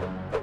Bye.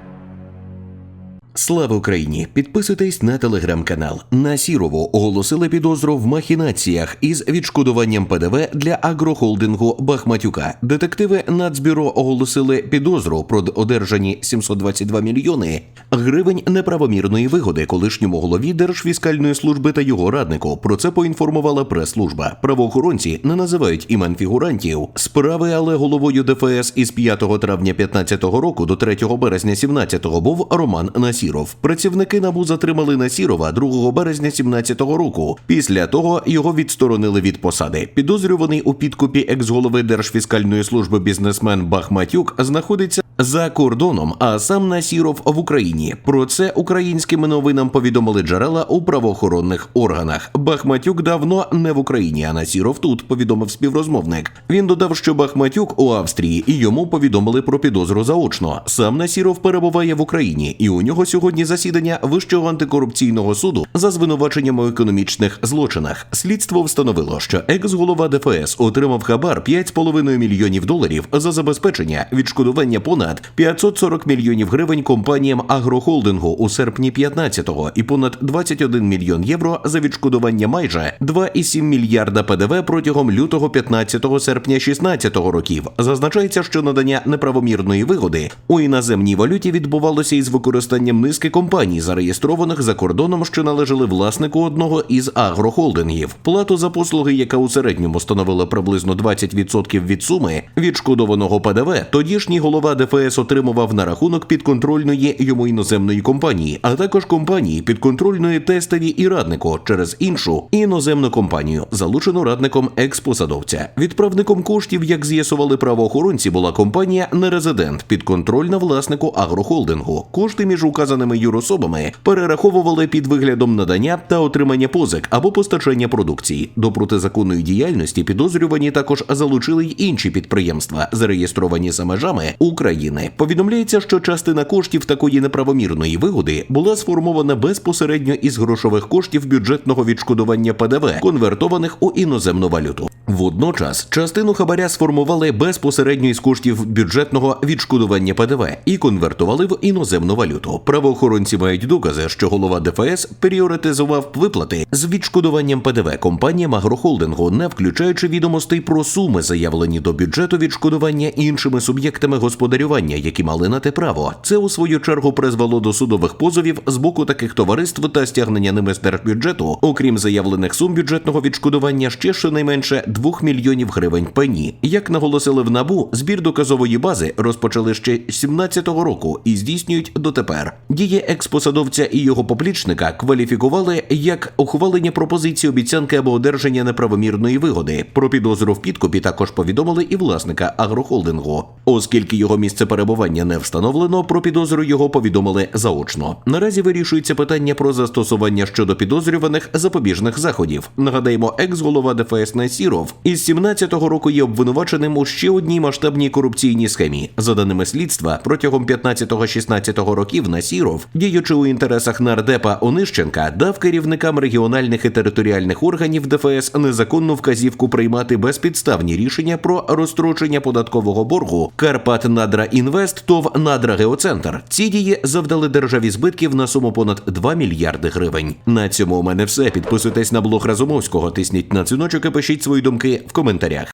Слава Україні! Підписуйтесь на телеграм-канал. На Сірову оголосили підозру в махінаціях із відшкодуванням ПДВ для агрохолдингу Бахматюка. Детективи Нацбюро оголосили підозру про одержані 722 мільйони гривень неправомірної вигоди колишньому голові Держфіскальної служби та його раднику. Про це поінформувала прес-служба. Правоохоронці не називають імен фігурантів справи, але головою ДФС із 5 травня 2015 року до 3 березня 2017 був Роман Насіров. Працівники набу затримали Насірова 2 березня 2017 року. Після того його відсторонили від посади. Підозрюваний у підкупі екс-голови Держфіскальної служби бізнесмен Бахматюк знаходиться за кордоном, а сам Насіров в Україні. Про це українськими новинам повідомили джерела у правоохоронних органах. Бахматюк давно не в Україні, а Насіров тут повідомив співрозмовник. Він додав, що Бахматюк у Австрії і йому повідомили про підозру заочно. Сам Насіров перебуває в Україні, і у нього сьогодні засідання Вищого антикорупційного суду за звинуваченням у економічних злочинах. Слідство встановило, що екс-голова ДФС отримав хабар 5,5 мільйонів доларів за забезпечення відшкодування понад 540 мільйонів гривень компаніям агрохолдингу у серпні 15-го і понад 21 мільйон євро за відшкодування майже 2,7 мільярда ПДВ протягом лютого 15 серпня 16-го років. Зазначається, що надання неправомірної вигоди у іноземній валюті відбувалося із використанням низки компаній, зареєстрованих за кордоном, що належали власнику одного із агрохолдингів. Плату за послуги, яка у середньому становила приблизно 20% від суми відшкодованого ПДВ, тодішній голова ДФС отримував на рахунок підконтрольної йому іноземної компанії, а також компанії підконтрольної тестові і раднику через іншу іноземну компанію, залучену радником експосадовця. Відправником коштів, як з'ясували правоохоронці, була компанія Нерезидент, підконтрольна власнику агрохолдингу. Кошти між указаними юрособами перераховували під виглядом надання та отримання позик або постачання продукції. До протизаконної діяльності підозрювані також залучили й інші підприємства, зареєстровані за межами України. Повідомляється, що частина коштів такої неправомірної вигоди була сформована безпосередньо із грошових коштів бюджетного відшкодування ПДВ, конвертованих у іноземну валюту. Водночас частину хабаря сформували безпосередньо із коштів бюджетного відшкодування ПДВ і конвертували в іноземну валюту. Правоохоронці мають докази, що голова ДФС пріоритизував виплати з відшкодуванням ПДВ компаніям агрохолдингу, не включаючи відомостей про суми, заявлені до бюджету відшкодування іншими суб'єктами господарювання, які мали на те право. Це у свою чергу призвело до судових позовів з боку таких товариств та стягнення ними з держбюджету, окрім заявлених сум бюджетного відшкодування, ще щонайменше 2 мільйонів гривень пені. Як наголосили в набу, збір доказової бази розпочали ще 17-го року і здійснюють дотепер. Дії експосадовця і його поплічника кваліфікували як ухвалення пропозиції обіцянки або одержання неправомірної вигоди. Про підозру в підкупі також повідомили і власника агрохолдингу, оскільки його місце перебування не встановлено. Про підозру його повідомили заочно. Наразі вирішується питання про застосування щодо підозрюваних запобіжних заходів. Нагадаємо, екс-голова ДФС Насіров із 17-го року є обвинуваченим у ще одній масштабній корупційній схемі. За даними слідства, протягом 15-16 років Насіров, діючи у інтересах нардепа Онищенка, дав керівникам регіональних і територіальних органів ДФС незаконну вказівку приймати безпідставні рішення про розстрочення податкового боргу Карпат Надра Інвест ТОВ Надра Геоцентр. Ці дії завдали державі збитків на суму понад 2 мільярди гривень. На цьому у мене все. Підписуйтесь на блог Разумовського, тисніть на дзвіночок і пишіть свої думки в коментарях.